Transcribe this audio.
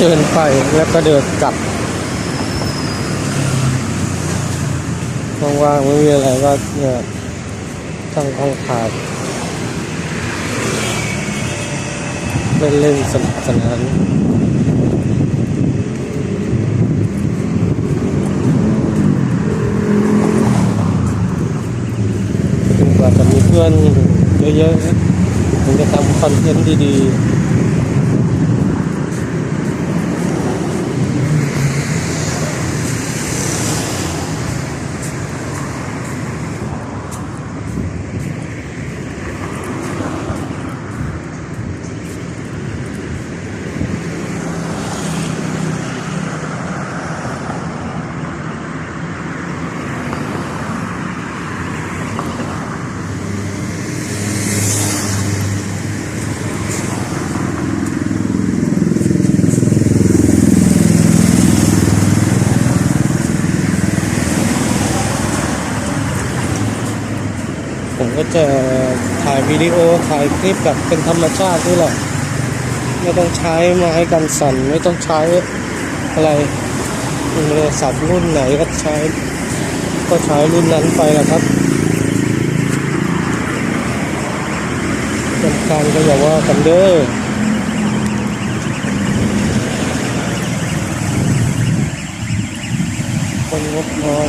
เดินไปแล้วก็เดินกลับว่างๆไม่มีอะไรก็เนี่ยตั้งห้องผ่านเล่นเล่นสนุกสนานกว่าจะมีเพื่อนเยอะๆนะถึงจะทำคอนเทนต์ดีๆ ผมก็จะถ่ายวิดีโอถ่ายคลิปแบบเป็นธรรมชาตินี่แหละไม่ต้องใช้ไม้กันสั่นไม่ต้องใช้อะไรโทรศัพท์รุ่นไหนก็ใช้ ก็ใช้รุ่นนั้นไปละครับสำคัญก็อย่าว่ากันเด้อคนงบน้อย